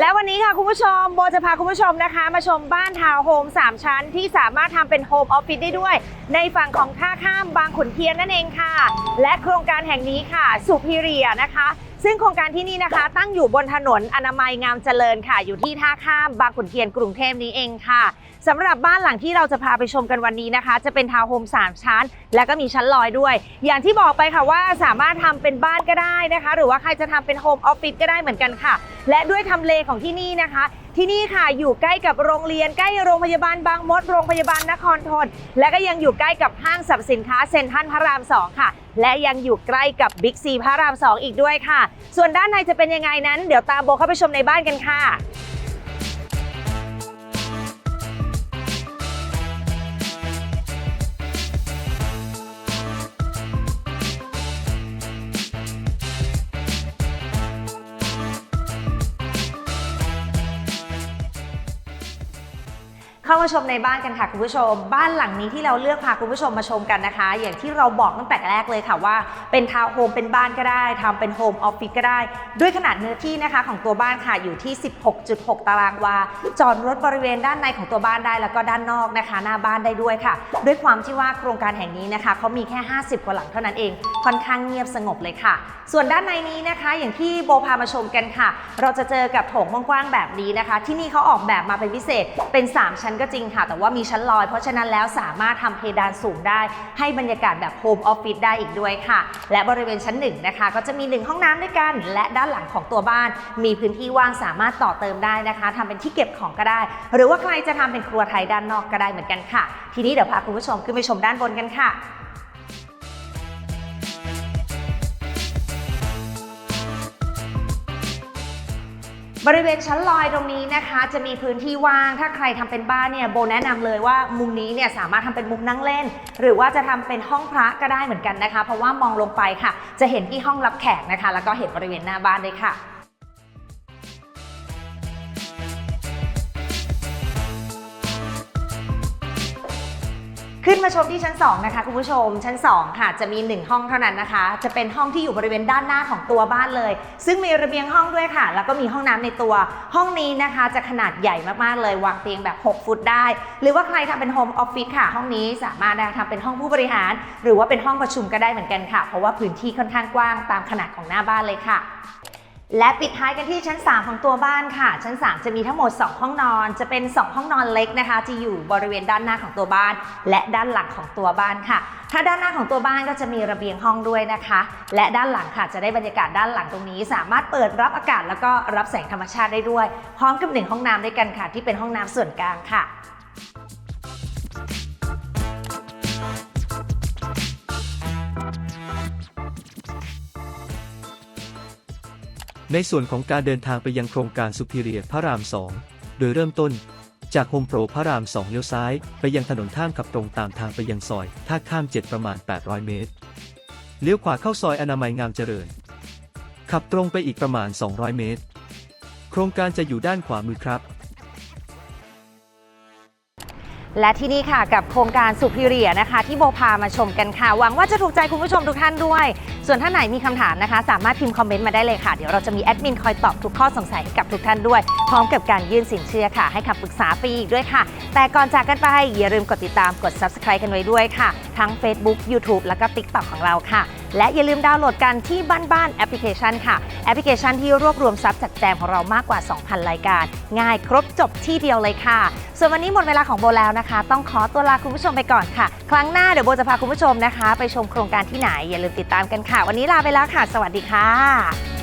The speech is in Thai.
และวันนี้ค่ะคุณผู้ชมโบจะพาคุณผู้ชมนะคะ มาชมบ้านทาวน์โฮม3 ชั้น ที่สามารถทำเป็นโฮมออฟฟิศได้ด้วย ในฝั่งของท่าข้ามบางขุนเทียนนั่นเองค่ะ และโครงการแห่งนี้ค่ะสุพีเรียนะคะ ซึ่งโครงการที่นี่นะคะ ตั้งอยู่บนถนนอนามัยงามเจริญค่ะ อยู่ที่ท่าข้ามบางขุนเทียนกรุงเทพนี้เองค่ะสำหรับบ้านหลังที่เราจะพาไปชมกันวันนี้นะคะ จะเป็นทาวน์โฮม3 ชั้น แล้วก็มีชั้นลอยด้วย อย่างที่บอกไปค่ะว่าสามารถทำเป็นบ้านก็ได้นะคะ หรือว่าใครจะทำเป็นโฮมออฟฟิศก็ได้เหมือนกันค่ะ และด้วยทำเลของที่นี่นะคะ ที่นี่ค่ะอยู่ใกล้กับโรงเรียนใกล้โรงพยาบาลบางมด โรงพยาบาลนครทนและก็ยังอยู่ใกล้กับห้างสรรพสินค้าเซ็นทรัลพระราม 2 ค่ะ และยังอยู่ใกล้กับบิ๊กซีพระราม 2 อีกด้วยค่ะ ส่วนด้านในจะเป็นยังไงนั้น เดี๋ยวตามโบเข้าไปชมในบ้านกันค่ะ เข้ามาชมในบ้านกันค่ะคุณผู้ชม บ้านหลังนี้ที่เราเลือกพาคุณผู้ชมมาชมกันนะคะ อย่างที่เราบอกตั้งแต่แรกเลยค่ะว่า เป็นทาวน์โฮมเป็นบ้านก็ได้ทำเป็นโฮมออฟฟิศก็ได้ ด้วยขนาดเนื้อที่นะคะของตัวบ้านค่ะอยู่ที่ 16.6 ตารางวา จอดรถบริเวณด้านในของตัวบ้านได้ แล้วก็ด้านนอกนะคะ หน้าบ้านได้ด้วยค่ะ ด้วยความที่ว่าโครงการแห่งนี้นะคะเขามีแค่ 50 กว่าหลังเท่านั้นเอง ค่อนข้างเงียบสงบเลยค่ะ ส่วนด้านในนี้นะคะอย่างที่โบพามาชมกันค่ะ เราจะเจอกับโถงกว้างๆแบบนี้นะคะ ที่นี่เขาออกแบบมาเป็นพิเศษเป็น 3 ชั้นก็จริงค่ะ แต่ว่ามีชั้นลอย เพราะฉะนั้นแล้วสามารถทำเพดานสูงได้ ให้บรรยากาศแบบโฮมออฟฟิศได้อีกด้วยค่ะ และบริเวณชั้นหนึ่งนะคะก็จะมีหนึ่งห้องน้ำด้วยกัน และด้านหลังของตัวบ้าน มีพื้นที่ว่างสามารถต่อเติมได้นะคะทำเป็นที่เก็บของก็ได้ หรือว่าใครจะทำเป็นครัวไทยด้านนอกก็ได้เหมือนกันค่ะ ทีนี้เดี๋ยวพาคุณผู้ชมขึ้นไปชมด้านบนกันค่ะ บริเวณชั้นลอยตรงนี้นะคะ จะมีพื้นที่ว่าง ถ้าใครทำเป็นบ้านเนี่ยโบแนะนำเลยว่ามุมนี้เนี่ยสามารถทำเป็นมุมนั่งเล่น หรือว่าจะทำเป็นห้องพระก็ได้เหมือนกันนะคะ เพราะว่ามองลงไปค่ะ จะเห็นที่ห้องรับแขกนะคะ แล้วก็เห็นบริเวณหน้าบ้านด้วยค่ะ ขึ้นมาชมที่ชั้น 2 นะคะคุณผู้ชมชั้น 2 ค่ะ จะมี 1 ห้องเท่านั้นนะคะ จะเป็นห้องที่อยู่บริเวณด้านหน้าของตัวบ้านเลย ซึ่งมีระเบียงห้องด้วยค่ะ แล้วก็มีห้องน้ำในตัว ห้องนี้นะคะ จะขนาดใหญ่มากๆเลยวางเตียงแบบ 6 ฟุตได้ หรือว่าใครทำเป็นโฮมออฟฟิศค่ะ ห้องนี้สามารถทำเป็นห้องผู้บริหาร หรือว่าเป็นห้องประชุมก็ได้เหมือนกันค่ะ เพราะว่าพื้นที่ค่อนข้างกว้างตามขนาดของหน้าบ้านเลยค่ะ และปิดท้ายกันที่ชั้น 3 ของตัวบ้านค่ะ ชั้น 3 จะมีทั้งหมด 2 ห้องนอน จะเป็น 2 ห้องนอนเล็กนะคะที่อยู่บริเวณด้านหน้าของตัวบ้าน และด้านหลังของตัวบ้านค่ะ ถ้าด้านหน้าของตัวบ้านก็จะมีระเบียงห้องด้วยนะคะ และด้านหลังค่ะ จะได้บรรยากาศด้านหลังตรงนี้ สามารถเปิดรับอากาศแล้วก็รับแสงธรรมชาติได้ด้วย พร้อมกับหนึ่งห้องน้ำด้วยกันค่ะ ที่เป็นห้องน้ำส่วนกลางค่ะ ในส่วนของการเดินทางไปยังโครงการสุพิเรียพระราม 2 โดยเริ่มต้น จากโฮมโปรพระราม 2 เลี้ยวซ้าย ไปยังถนนท่ามขับตรงตามทางไปยังซอยท่าข้าม 7 ประมาณ 800 เมตร เลี้ยวขวาเข้าซอยอนามัยงามเจริญ ขับตรงไปอีกประมาณ 200 เมตร โครงการจะอยู่ด้านขวามือครับ และที่นี่ค่ะกับโครงการสุพิเรียนะคะ ที่โบพามาชมกันค่ะ หวังว่าจะถูกใจคุณผู้ชมทุกท่านด้วย ส่วนท่านไหนมีคำถามนะคะ สามารถพิมพ์คอมเมนต์มาได้เลยค่ะ เดี๋ยวเราจะมีแอดมินคอยตอบทุกข้อสงสัยให้กับทุกท่านด้วย พร้อมกับการยื่นสินเชื่อค่ะ ให้คำปรึกษาฟรีอีกด้วยค่ะ แต่ก่อนจากกันไปอย่าลืมกดติดตามกด subscribe กันไว้ด้วยค่ะ ทั้ง Facebook YouTube แล้วก็ TikTok ของเราค่ะและอย่าลืมดาวน์โหลดกันที่บ้านบ้านแอปพลิเคชันค่ะ แอปพลิเคชันที่รวบรวมทรัพย์จัดแจงของเรามากกว่า 2,000 รายการ ง่ายครบจบที่เดียวเลยค่ะ ส่วนวันนี้หมดเวลาของโบแล้วนะคะ ต้องขอตัวลาคุณผู้ชมไปก่อนค่ะ ครั้งหน้าเดี๋ยวโบจะพาคุณผู้ชมนะคะ ไปชมโครงการที่ไหนอย่าลืมติดตามกันค่ะ วันนี้ลาไปแล้วค่ะ สวัสดีค่ะ